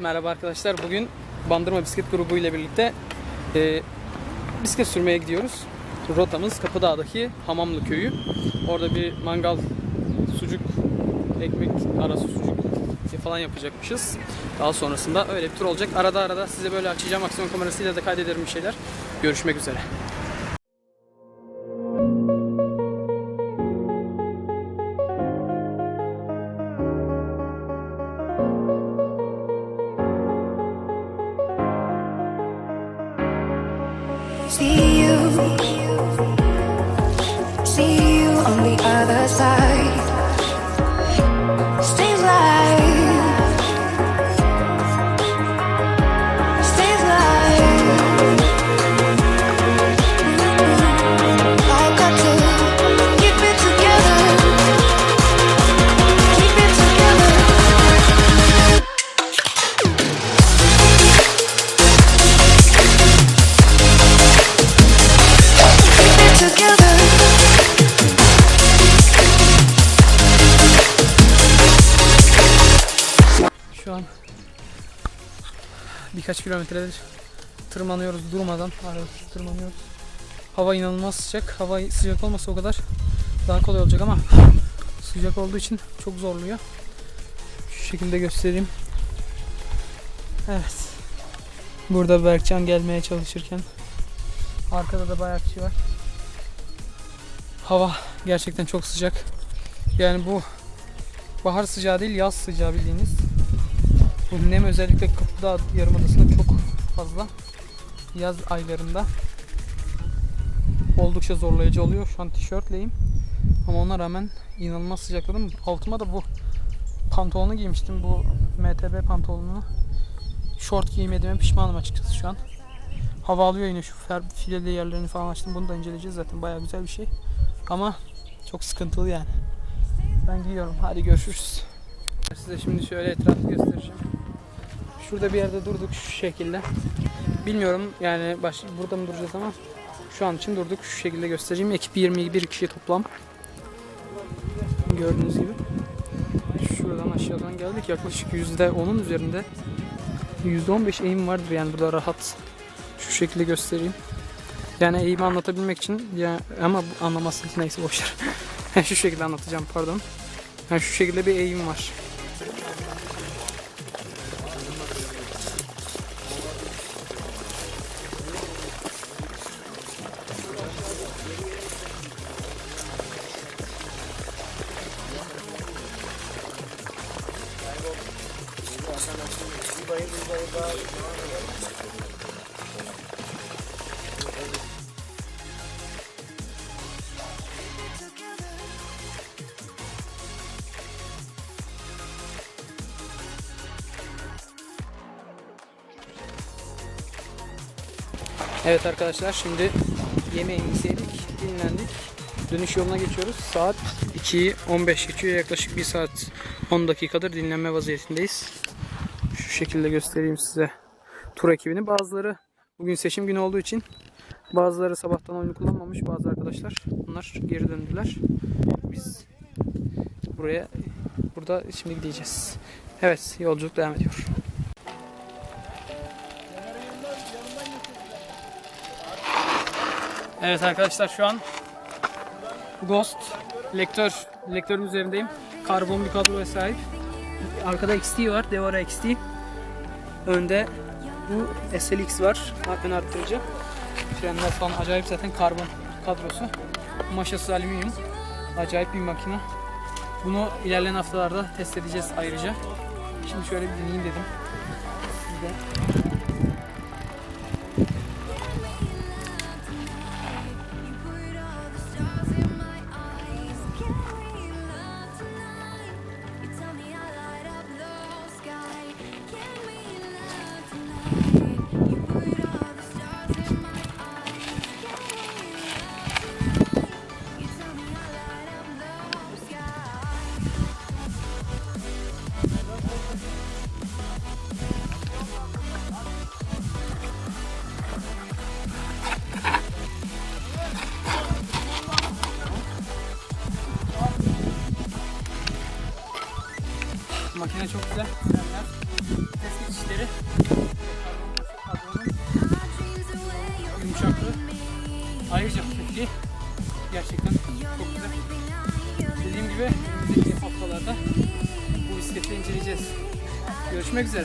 Merhaba arkadaşlar. Bugün Bandırma Bisiklet Grubu ile birlikte e, bisiklet sürmeye gidiyoruz. Rotamız Kapıdağ'daki Hamamlı Köyü. Orada bir mangal, sucuk, ekmek arası sucuk falan yapacakmışız. Daha sonrasında öyle bir tur olacak. Arada arada size böyle açacağım aksiyon kamerasıyla da kaydederim bir şeyler. Görüşmek üzere. See you, see you on the other side. Birkaç kilometredir tırmanıyoruz durmadan. Aralıksız tırmanıyoruz. Hava inanılmaz sıcak. Hava sıcak olmasa o kadar daha kolay olacak ama sıcak olduğu için çok zorluyor. Şu şekilde göstereyim. Evet. Burada Berkcan gelmeye çalışırken arkada da bayağı kişi var. Hava gerçekten çok sıcak. Yani bu bahar sıcağı değil yaz sıcağı bildiğiniz. Bu nem özellikle Kapıdağ Yarımadası'nda çok fazla. Yaz aylarında oldukça zorlayıcı oluyor. Şu an tişörtleyim. Ama ona rağmen inanılmaz sıcakladım. Altıma da bu pantolonu giymiştim. Bu MTB pantolonunu. Şort giymediğime pişmanım açıkçası şu an. Hava alıyor yine şu fileli yerlerini falan açtım. Bunu da inceleyeceğiz zaten. Bayağı güzel bir şey. Ama çok sıkıntılı yani. Ben giyiyorum. Hadi görüşürüz. Size şimdi şöyle etrafı göstereceğim. Şurada bir yerde durduk şu şekilde. Bilmiyorum yani baş, burada mı duracağız ama şu an için durduk. Şu şekilde göstereyim. Ekip 21 kişi toplam. Gördüğünüz gibi. Şuradan aşağıdan geldik. Yaklaşık %10'un üzerinde %15 eğim vardır yani burada rahat. Şu şekilde göstereyim. Yani eğimi anlatabilmek için ya ama anlamazsınız neyse boşver. şu şekilde anlatacağım pardon. Yani şu şekilde bir eğim var. Evet arkadaşlar şimdi yemeğimizi yedik, dinlendik. Dönüş yoluna geçiyoruz. Saat 2'yi 15 geçiyor. Yaklaşık 1 saat 10 dakikadır dinlenme vaziyetindeyiz. Şu şekilde göstereyim size tur ekibini. Bazıları bugün seçim günü olduğu için bazıları sabahtan oyunu kullanmamış bazı arkadaşlar. Bunlar geri döndüler. Biz buraya burada şimdi gideceğiz. Evet yolculuk devam ediyor. Evet arkadaşlar şu an Ghost lektör lektörün üzerindeyim. Karbon bir kadroya sahip. Arkada XT var, Devara XT. Önde bu SLX var, ön arttırıcı. Frenler falan acayip zaten karbon kadrosu. Maşası alüminyum. Acayip bir makine. Bunu ilerleyen haftalarda test edeceğiz ayrıca. Şimdi şöyle bir deneyeyim dedim. Siz de Makine çok güzel. Frenler. Test geçişleri. Yumuşaklığı. Ayrıca hafifliği. Gerçekten çok güzel. Dediğim gibi önümüzdeki haftalarda bu bisikleti inceleyeceğiz. Görüşmek üzere.